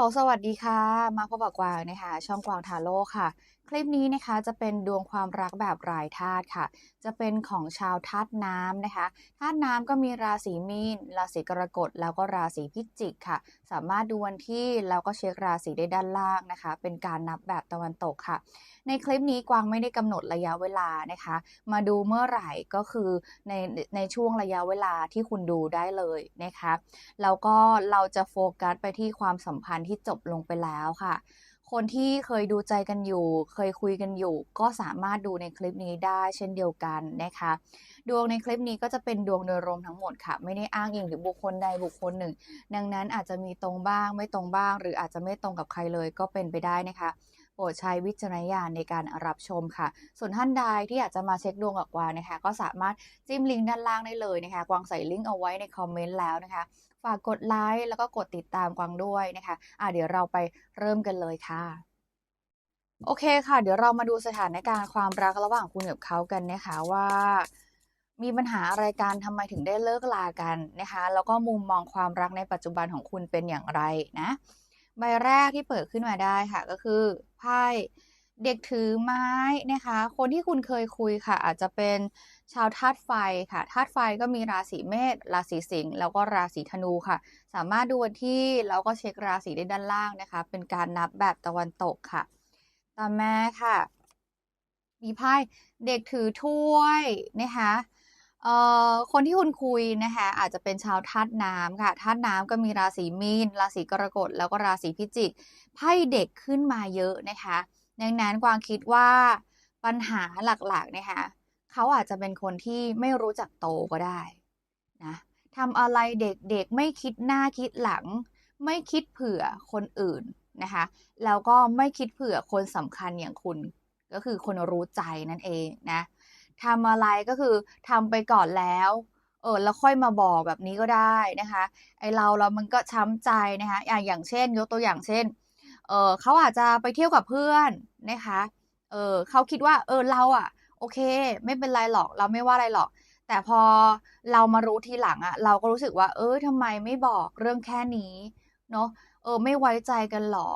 ลสวัสดีค่ะ มาพบกับกวางนะคะ ช่องกวางทาโร่ค่ะ คลิปนี้นะคะจะเป็นดวงความรักแบบรายธาตุค่ะ จะเป็นของชาวธาตุน้ำนะคะธาตุน้ำก็มีราศีมีน ราศีกรกฎแล้วก็ราศีพิจิกค่ะ สามารถดูวันที่แล้วก็เช็คราศีได้ด้านล่างนะคะ เป็นการนับแบบตะวันตกค่ะ ในคลิปนี้กวางไม่ได้กำหนดระยะเวลานะคะ มาดูเมื่อไหร่ก็คือในในช่วงระยะเวลาที่คุณดูได้เลยนะคะแล้วก็เราจะโฟกัสไปที่ความสัมพันธ์ที่จบลงไปแล้วค่ะ คนที่เคยดูใจกันอยู่ เคยคุยกันอยู่ ก็สามารถดูในคลิปนี้ได้เช่นเดียวกันนะคะ ดวงในคลิปนี้ก็จะเป็นดวงโดยรวมทั้งหมดค่ะ ไม่ได้อ้างอิงถึงบุคคลใดบุคคลหนึ่ง ดังนั้นอาจจะมีตรงบ้างไม่ตรงบ้าง หรืออาจจะไม่ตรงกับใครเลยก็เป็นไปได้นะคะ รดใช้วิจารณญาณในการรับชมค่ะ ส่วนท่านใดที่อยากจะมาเช็คดวงกับกวางนะคะ ก็สามารถจิ้มลิงก์ด้านล่างได้เลยนะคะ กวางใส่ลิงก์เอาไว้ในคอมเมนต์แล้วนะคะ ฝากกดไลค์แล้วก็กดติดตามกวางด้วยนะคะอะเดี๋ยวเราไปเริ่มกันเลยค่ะโอเคค่ะ เดี๋ยวเรามาดูสถานการณ์ความรักระหว่างคุณกับเขากันนะคะว่า มีปัญหาอะไรกันทำไมถึงได้เลิกลากันนะคะ แล้วก็มุมมองความรักในปัจจุบันของคุณเป็นอย่างไรนะ ใบแรกที่เปิดขึ้นมาได้ค่ะ ก็คือไพ่เด็กถือไม้นะคะ คนที่คุณเคยคุยค่ะ อาจจะเป็นชาวธาตุไฟค่ะธาตุไฟก็มีราศีเมษราศีสิงห์แล้วก็ราศีธนูค่ะ สามารถดูวันที่แล้วก็เช็คราศีได้ด้านล่างนะคะ เป็นการนับแบบตะวันตกค่ะต่อมาค่ะ มีไพ่เด็กถือถ้วยนะคะ เอ่อคนที่คุณคุยนะคะอาจจะเป็นชาวธาตุน้ำค่ะธาตุน้ำก็มีราศีมีน ราศีกรกฎแล้วก็ราศีพิจิกไพ่เด็กขึ้นมาเยอะนะคะดังนั้นกวางคิดว่าปัญหาหลักๆนะคะเขาอาจจะเป็นคนที่ไม่รู้จักโตก็ได้นะทำอะไรเด็กๆไม่คิดหน้าคิดหลัง ไม่คิดเผื่อคนอื่นนะคะแล้วก็ไม่คิดเผื่อคนสำคัญอย่างคุณ ก็คือคนรู้ใจนั่นเองนะ ทำอะไรก็คือทำไปก่อนแล้วเออแล้วค่อยมาบอกแบบนี้ก็ได้นะคะ ไอเราเรามันก็ช้ำใจนะคะอย่างอย่างเช่น ยกตัวอย่างเช่นเออเขาอาจจะไปเที่ยวกับเพื่อนนะคะเออเขาคิดว่าเออเราอะโอเค ไม่เป็นไรหรอกเราไม่ว่าอะไรหรอก แต่พอเรามารู้ทีหลังอะเราก็รู้สึกว่า เออทำไมไม่บอกเรื่องแค่นี้เนาะเออไม่ไว้ใจกันหรอ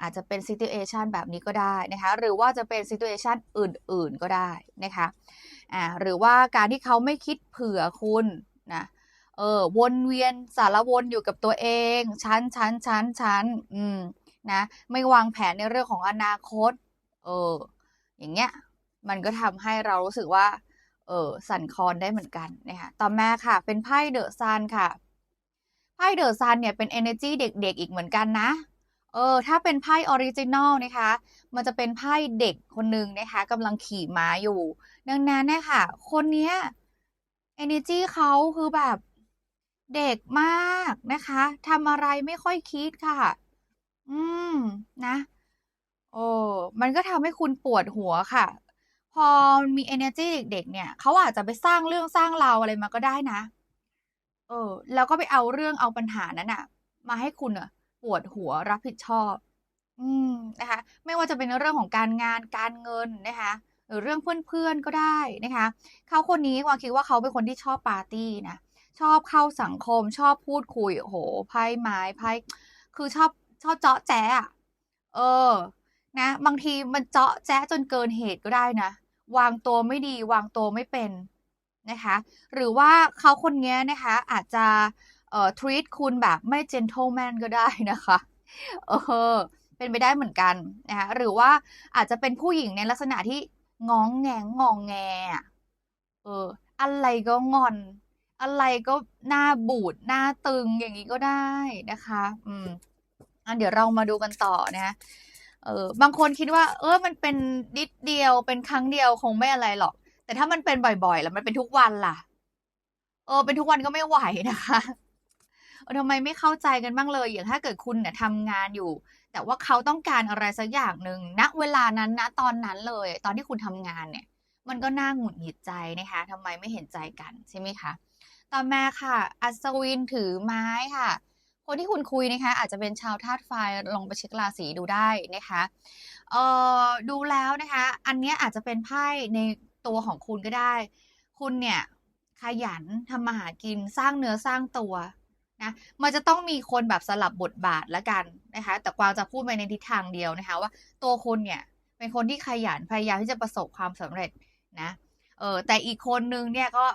อาจจะเป็นซิ t u เอชันแบบนี้ก็ได้นะคะหรือว่าจะเป็นซิ t u เอชันอื่น ๆ ก็ได้นะคะอ่าหรือว่าการที่เขาไม่คิดเผื่อคุณนะเออวนเวียนสารวนอยู่กับตัวเองชั้นชั้นชั้นชั้นอืมนะไม่วางแผนในเรื่องของอนาคตเอออย่างเงี้ยมันก็ทำให้เรารู้สึกว่าเออสั่นคลอนได้เหมือนกันนะคะต่อมาค่ะ เป็นไพ่เดอะซันค่ะไพ่เดอะซันเนี่ยเป็น energy เด็กๆ อีกเหมือนกันนะ เออถ้าเป็นไพ่ออริจินอลนะคะ มันจะเป็นไพ่เด็กคนหนึ่งนะคะกำลังขี่ม้าอยู่ ดังนั้นเนี่ยค่ะ คนเนี้ย energy เขาคือแบบเด็กมากนะคะทำอะไรไม่ค่อยคิดค่ะ อืมนะโอ้มันก็ทำให้คุณปวดหัวค่ะ พอมี energy เด็ก ๆ เนี่ยเขาอาจจะไปสร้างเรื่องสร้างราวอะไรมาก็ได้นะ เออ แล้วก็ไปเอาเรื่องเอาปัญหานั้นอะมาให้คุณอะ ปวดหัวรับผิดชอบ อืมนะคะ ไม่ว่าจะเป็นเรื่องของการงานการเงินนะคะหรือเรื่องเพื่อนๆก็ได้นะคะเขาคนนี้วางคิดว่าเขาเป็นคนที่ชอบปาร์ตี้นะชอบเข้าสังคมชอบพูดคุยโอ้โหไพ่ไม้ไพ่คือชอบชอบเจาะแจ๊ะอะเออ นะ บางทีมันเจาะแจ๊ะจนเกินเหตุก็ได้นะวางตัวไม่ดีวางตัวไม่เป็นนะคะ หรือว่าเขาคนนี้นะคะอาจจะ เอ่อ treat คุณแบบไม่ gentleman ก็ได้นะคะเออเป็นไปได้เหมือนกันนะคะหรือว่าอาจจะเป็นผู้หญิงในลักษณะที่งองแงงงองแงเออ อะไรก็งอน อะไรก็หน้าบูดหน้าตึงอย่างนี้ก็ได้นะคะ อืมอันเดี๋ยวเรามาดูกันต่อนะเออบางคนคิดว่า เออมันเป็นนิดเดียวเป็นครั้งเดียวคงไม่อะไรหรอก แต่ถ้ามันเป็นบ่อยๆ แล้วมันเป็นทุกวันล่ะ เออ เป็นทุกวันก็ไม่ไหวนะคะ ทำไมไม่เข้าใจกันบ้างเลย อย่างถ้าเกิดคุณเนี่ยทำงานอยู่ แต่ว่าเขาต้องการอะไรสักอย่างหนึ่งณเวลานั้นณตอนนั้นเลย ตอนที่คุณทำงานเนี่ย มันก็น่าหงุดหงิดใจนะคะทำไมไม่เห็นใจกันใช่ไหมคะต่อมาค่ะ อัศวินถือไม้ค่ะ คนที่คุณคุยนะคะ อาจจะเป็นชาวธาตุไฟลองไปเช็คราศีดูได้นะคะเอ่อดูแล้วนะคะ อันเนี้ยอาจจะเป็นไพ่ในตัวของคุณก็ได้ คุณเนี่ยขยันทำมาหากินสร้างเนื้อสร้างตัว นะมันจะต้องมีคนแบบสลับบทบาทละกันนะคะ แต่กวางจะพูดไปในทิศทางเดียวนะคะ ว่าตัวคุณเนี่ยเป็นคนที่ขยันพยายามที่จะประสบความสำเร็จนะเออแต่อีกคนนึงเนี่ยก็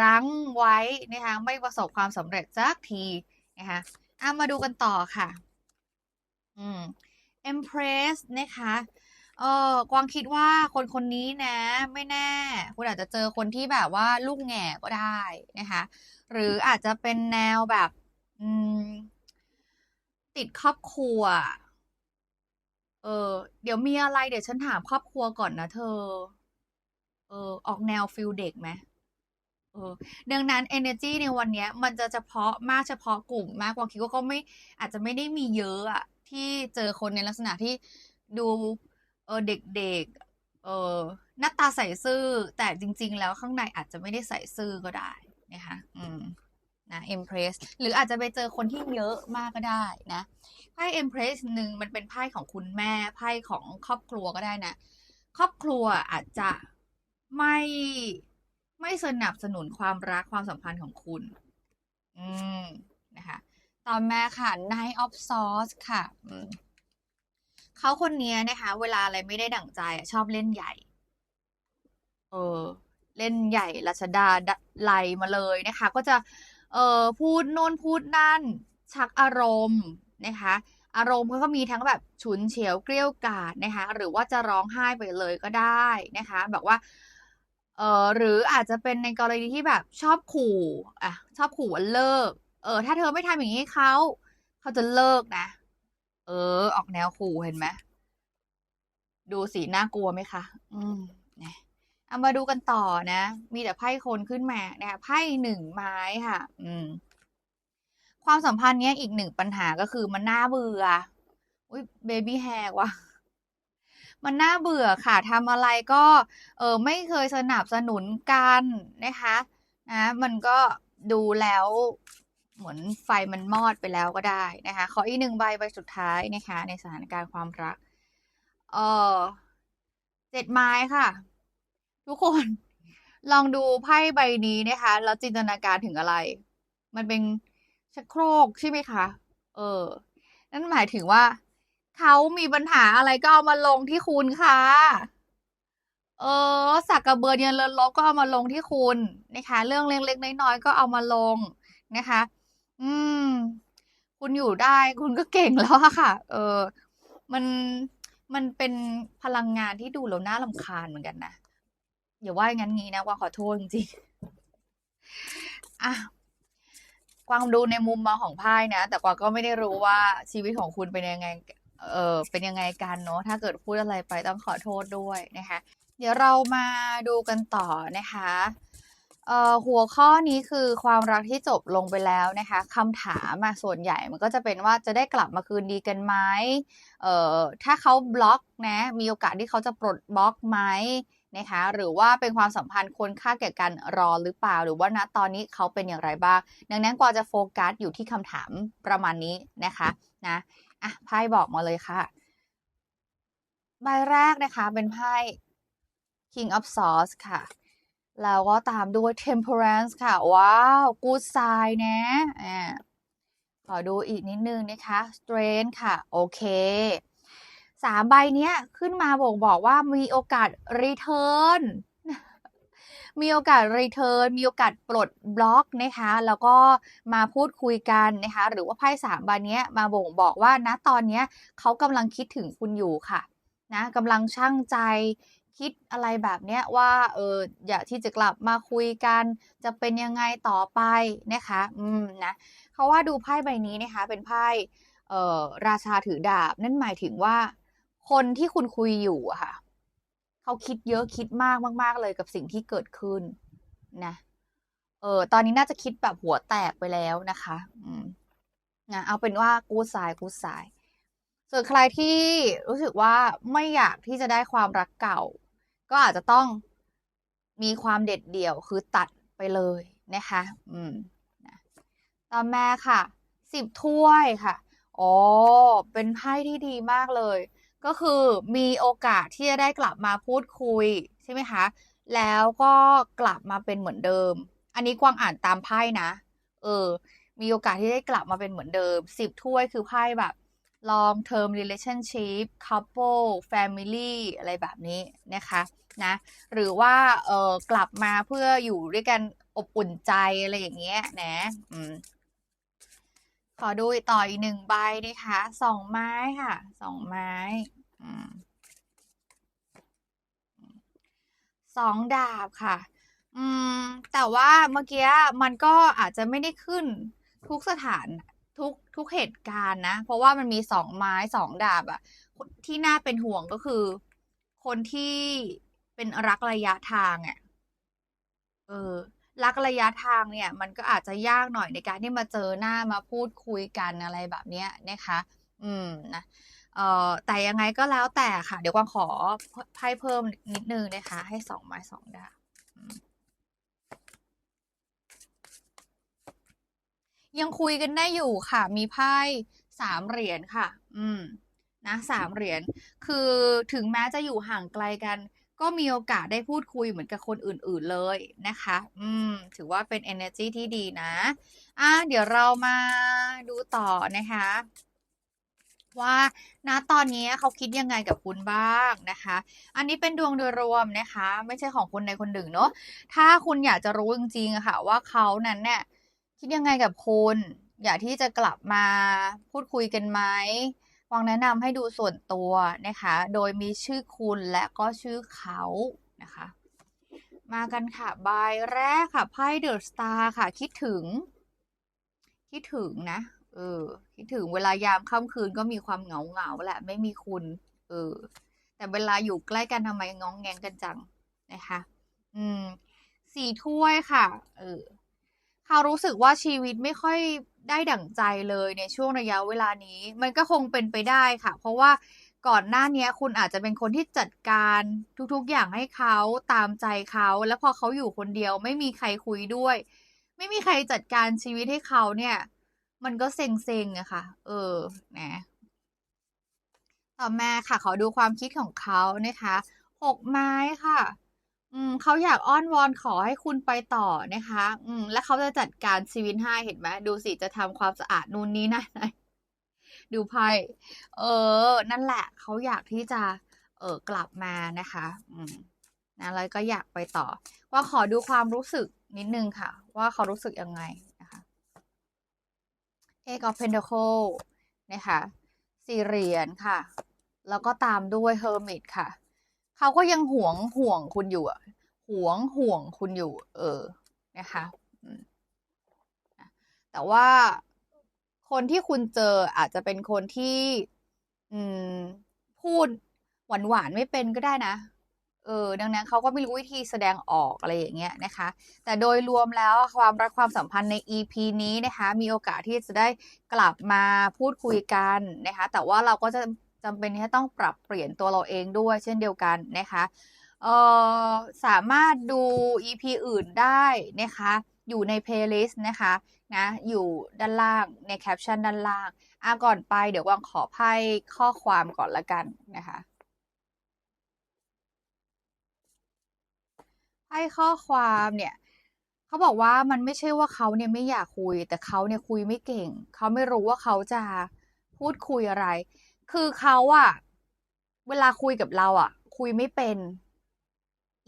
รั้งไว้นะคะไม่ประสบความสำเร็จสักทีนะคะอะมาดูกันต่อค่ะอืม Empress นะคะเออกวางคิดว่าคนคนนี้นะ ไม่แน่ คุณอาจจะเจอคนที่แบบว่าลูกแง่ก็ได้นะคะ หรืออาจจะเป็นแนวแบบติดครอบครัว เออ เดี๋ยวมีอะไรเดี๋ยวฉันถามครอบครัวก่อนนะเธอ เออ ออกแนวฟิลเด็กไหมเออดังนั้น energy ในวันนี้มันจะเฉพาะมากเฉพาะกลุ่มมากกว่าคิดว่าก็ไม่อาจจะไม่ได้มีเยอะอะที่เจอคนในลักษณะที่ดูเออเด็กๆเออหน้าตาใส่ซื่อแต่จริง ๆ แล้วข้างในอาจจะไม่ได้ใส่ซื่อก็ได้ นะคะอืมนะ Empress หรืออาจจะไปเจอคนที่เยอะมากก็ได้นะไพ่ Empress หนึ่งมันเป็นไพ่ของคุณแม่ไพ่ของครอบครัวก็ได้นะ ครอบครัวอาจจะไม่ไม่สนับสนุนความรักความสัมพันธ์ของคุณ อืมนะคะต่อมาค่ะ Knight of Swords ค่ะเขาคนนี้นะคะ เวลาอะไรไม่ได้ดั่งใจชอบเล่นใหญ่ เออ เล่นใหญ่รัชดา ดะไลมาเลยนะคะ ก็จะเออพูดโน่นพูดนั่น ชักอารมณ์นะคะ อารมณ์เขาก็มีทั้งแบบฉุนเฉียวเกลี้ยวกล่อมนะคะ หรือว่าจะร้องไห้ไปเลยก็ได้นะคะแบบว่าเออหรืออาจจะเป็นในกรณีที่แบบชอบขู่อะชอบขู่ว่าเลิก เออ ถ้าเธอไม่ทำอย่างนี้เขาเขาจะเลิกนะ เออ ออกแนวขู่เห็นไหมดูสีน่ากลัวไหมคะ อืมนะ เอามาดูกันต่อนะ มีแต่ไพ่คนขึ้นมานะคะไพ่หนึ่งไม้ค่ะ อืม ความสัมพันธ์เนี้ยอีกหนึ่งปัญหาก็คือมันน่าเบื่อ อุ้ยเบบี้แฮร์ว่ะมันน่าเบื่อค่ะทำอะไรก็ เออไม่เคยสนับสนุนกันนะคะนะมันก็ดูแล้วเหมือนไฟมันมอดไปแล้วก็ได้นะคะ ขออีกหนึ่งใบใบสุดท้ายนะคะ ในสถานการณ์ความรัก เออเจ็ดไม้ค่ะ ทุกคน ลองดูไพ่ใบนี้นะคะ แล้วจินตนาการถึงอะไร มันเป็นชักโครกใช่ไหมคะ เออ นั่นหมายถึงว่า เขามีปัญหาอะไรก็เอามาลงที่คุณค่ะ เออ สักกระเบือยันเลินลบก็เอามาลงที่คุณนะคะ เรื่องเล็กๆน้อยๆก็เอามาลงนะคะ อืม คุณอยู่ได้คุณก็เก่งแล้วค่ะ เออ มันมันเป็นพลังงานที่ดูแล้วน่ารำคาญเหมือนกันนะ อย่าว่าอย่างนั้นงี้นะกวางขอโทษจริงๆอะกวางดูในมุมมองของไพ่นะ แต่กวางก็ไม่ได้รู้ว่าชีวิตของคุณเป็นยังไง เออเป็นยังไงกันเนาะถ้าเกิดพูดอะไรไปต้องขอโทษด้วยนะคะ เดี๋ยวเรามาดูกันต่อนะคะเอ่อหัวข้อนี้คือความรักที่จบลงไปแล้วนะคะคำถามส่วนใหญ่มันก็จะเป็นว่าจะได้กลับมาคืนดีกันไหมเอ่อถ้าเขาบล็อกนะมีโอกาสที่เขาจะปลดบล็อกไหม นะคะหรือว่าเป็นความสัมพันธ์ควรค่าแก่การรอหรือเปล่า หรือว่าณตอนนี้เขาเป็นอย่างไรบ้าง ดังนั้นกว่าจะโฟกัสอยู่ที่คำถามประมาณนี้นะคะนะอะไพ่บอกมาเลยค่ะ ใบแรกนะคะเป็นไพ่ King of Swords ค่ะแล้วก็ตามด้วย Temperance ค่ะ ว้าว Good sign นะอ่าขอดูอีกนิดนึงนะคะ Strength ค่ะ โอเค สามใบเนี้ยขึ้นมาบอกบอกว่ามีโอกาส Return มีโอกาส Return มีโอกาสปลดบล็อกนะคะ แล้วก็มาพูดคุยกันนะคะ หรือว่าไพ่สามใบเนี้ยมาบ่งบอกว่าณตอนเนี้ยเขากำลังคิดถึงคุณอยู่ค่ะนะกำลังช่างใจคิดอะไรแบบเนี้ยว่าเอออยากที่จะกลับมาคุยกัน จะเป็นยังไงต่อไปนะคะ อืมนะเขาว่าดูไพ่ใบนี้นะคะ เป็นไพ่เอ่อราชาถือดาบ นั่นหมายถึงว่า คนที่คุณคุยอยู่อะค่ะ เขาคิดเยอะคิดมากมาก ๆ เลยกับสิ่งที่เกิดขึ้นนะ เออ ตอนนี้น่าจะคิดแบบหัวแตกไปแล้วนะคะ อืมนะเอาเป็นว่ากูสายกูสาย ส่วนใครที่รู้สึกว่าไม่อยากที่จะได้ความรักเก่า ก็อาจจะต้องมีความเด็ดเดี่ยวคือตัดไปเลยนะคะ อืมนะต่อมาค่ะสิบถ้วยค่ะ อ๋อ เป็นไพ่ที่ดีมากเลย ก็คือมีโอกาสที่จะได้กลับมาพูดคุยใช่ไหมคะ แล้วก็กลับมาเป็นเหมือนเดิม อันนี้กวางอ่านตามไพ่นะ เออ มีโอกาสที่ได้กลับมาเป็นเหมือนเดิมสิบถ้วยคือไพ่แบบ long term relationship couple family อะไรแบบนี้นะคะนะ หรือว่าเออกลับมาเพื่ออยู่ด้วยกันอบอุ่นใจอะไรอย่างเงี้ยนะอืมขอดูต่ออีกหนึ่งใบนะคะสองไม้ค่ะสองไม้ สองดาบค่ะ อืม แต่ว่าเมื่อกี้มันก็อาจจะไม่ได้ขึ้นทุกสถานทุกทุกเหตุการณ์นะ เพราะว่ามันมีสองไม้สองดาบอะที่น่าเป็นห่วงก็คือ คนที่เป็นรักระยะทางอะเออ รักระยะทางเนี่ย มันก็อาจจะยากหน่อยในการที่มาเจอหน้ามาพูดคุยกันอะไรแบบเนี้ยนะคะ อืมนะ เอ่อแต่ยังไงก็แล้วแต่ค่ะ เดี๋ยวกวางขอไพ่เพิ่มนิดนึงนะคะ ให้สองไม้สองดายังคุยกันได้อยู่ค่ะ มีไพ่สามเหรียญค่ะ อืม นะสามเหรียญ คือถึงแม้จะอยู่ห่างไกลกัน ก็มีโอกาสได้พูดคุยเหมือนกับคนอื่น ๆเลยนะคะ อืม ถือว่าเป็น energy ที่ดีนะ อะ เดี๋ยวเรามาดูต่อนะคะ ว่าณตอนนี้เขาคิดยังไงกับคุณบ้างนะคะ อันนี้เป็นดวงโดยรวมนะคะ ไม่ใช่ของคนใดคนหนึ่งเนาะถ้าคุณอยากจะรู้จริงๆะค่ะ ว่าเขานั้นเนี่ยคิดยังไงกับคุณอยากที่จะกลับมาพูดคุยกันไหมวางแนะนำให้ดูส่วนตัวนะคะ โดยมีชื่อคุณและก็ชื่อเขานะคะ มากันค่ะใบแรกค่ะไพ่เดอะสตาร์ค่ะ คิดถึง คิดถึงนะ เออคิดถึงเวลายามค่ำคืนก็มีความเหงาเหงาแหละ ไม่มีคุณ เออ แต่เวลาอยู่ใกล้กันทำไมง้องแงงกันจังนะคะ อืม สี่ถ้วยค่ะ เออเขารู้สึกว่าชีวิตไม่ค่อยได้ดั่งใจเลยในช่วงระยะเวลานี้ มันก็คงเป็นไปได้ค่ะ เพราะว่าก่อนหน้านี้คุณอาจจะเป็นคนที่จัดการทุกๆอย่างให้เขาตามใจเขา แล้วพอเขาอยู่คนเดียว ไม่มีใครคุยด้วย ไม่มีใครจัดการชีวิตให้เขาเนี่ย มันก็เซ็งๆอะค่ะ เออ นะ ต่อมาค่ะ ขอดูความคิดของเขานะคะหกไม้ค่ะ อืมเขาอยากอ้อนวอนขอให้คุณไปต่อนะคะ อืม และเขาจะจัดการชีวิตให้เห็นไหมดูสิจะทำความสะอาดนู่นนี่นั่นดูไพ่เออ นั่นแหละเขาอยากที่จะ เออกลับมานะคะ อืมนะแล้วก็อยากไปต่อ ว่าขอดูความรู้สึกนิดนึงค่ะ ว่าเขารู้สึกยังไง Eight of Pentacle นะคะสี่เหรียญค่ะ แล้วก็ตามด้วย Hermit ค่ะ เขาก็ยังหวงห่วงคุณอยู่อะหวงห่วงคุณอยู่ เออ นะคะแต่ว่าคนที่คุณเจออาจจะเป็นคนที่ อืม พูดหวานหวานไม่เป็นก็ได้นะ เออดังนั้นเขาก็ไม่รู้วิธีแสดงออกอะไรอย่างเงี้ยนะคะ แต่โดยรวมแล้วความรักความสัมพันธ์ใน EP นี้นะคะ มีโอกาสที่จะได้กลับมาพูดคุยกันนะคะ แต่ว่าเราก็จะจำเป็นที่จะต้องปรับเปลี่ยนตัวเราเองด้วยเช่นเดียวกันนะคะเออสามารถดู EP อื่นได้นะคะ อยู่ใน playlist นะคะนะ อยู่ด้านล่างในแคปชั่นด้านล่างอะก่อนไปเดี๋ยววางขอไพ่ข้อความก่อนละกันนะคะ ไพ่ข้อความเนี่ยเขาบอกว่ามันไม่ใช่ว่าเขาเนี่ยไม่อยากคุย แต่เขาเนี่ยคุยไม่เก่ง เขาไม่รู้ว่าเขาจะพูดคุยอะไร คือเขาอะเวลาคุยกับเราอะคุยไม่เป็น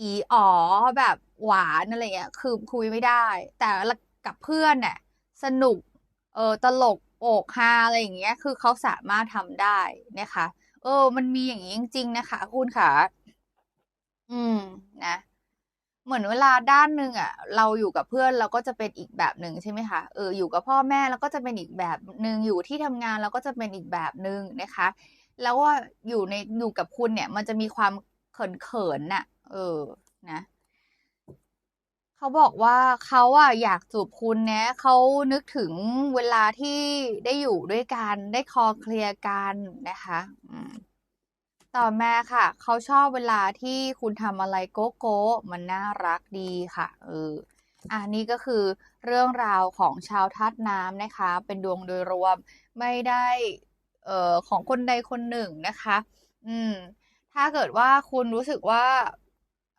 อีอ๋อแบบหวานอะไรเงี้ยคือคุยไม่ได้ แต่กับเพื่อนเนี่ยสนุก เออตลกโอกฮาอะไรอย่างเงี้ย คือเขาสามารถทำได้นะคะ เออ มันมีอย่างนี้จริง ๆ นะคะ คุณค่ะ อืมนะ เหมือนเวลาด้านหนึ่งอะเราอยู่กับเพื่อนเราก็จะเป็นอีกแบบหนึ่งใช่ไหมคะเอออยู่กับพ่อแม่เราก็จะเป็นอีกแบบหนึ่งอยู่ที่ทำงานเราก็จะเป็นอีกแบบหนึ่งนะคะ แล้วว่าอยู่ในอยู่กับคุณเนี่ย มันจะมีความเขินๆน่ะ เออนะเขาบอกว่าเขาอะอยากจูบคุณนะเขานึกถึงเวลาที่ได้อยู่ด้วยกันได้คอเคลียร์กันนะคะ อืม ต่อมาค่ะ เขาชอบเวลาที่คุณทำอะไรโก๊ะโก๊ะมันน่ารักดีค่ะ เอออะนี่ก็คือเรื่องราวของชาวธาตุน้ำนะคะ เป็นดวงโดยรวมไม่ได้เอ่อของคนใดคนหนึ่งนะคะ อืม ถ้าเกิดว่าคุณรู้สึกว่า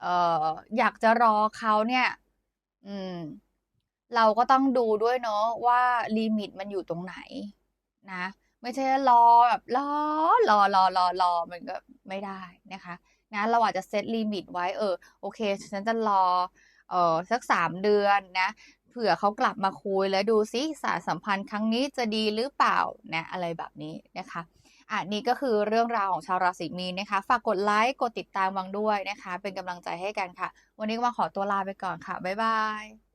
เอ่ออยากจะรอเขาเนี่ย อืม เราก็ต้องดูด้วยเนาะว่าลิมิตมันอยู่ตรงไหนนะ ไม่ใช่รอแบบรอรอรอรอรอมันก็ไม่ได้นะคะนะเราอาจจะเซตลิมิตไว้เออโอเค ฉันจะรอเออสักสามเดือนนะเผื่อเขากลับมาคุยแล้วดูซิสารสัมพันธ์ครั้งนี้จะดีหรือเปล่านะอะไรแบบนี้นะคะอะนี่ก็คือเรื่องราวของชาวราศีมีนนะคะ ฝากกดไลค์กดติดตามวังด้วยนะคะ เป็นกำลังใจให้กันค่ะ วันนี้ก็มาขอตัวลาไปก่อนค่ะ บ๊ายบาย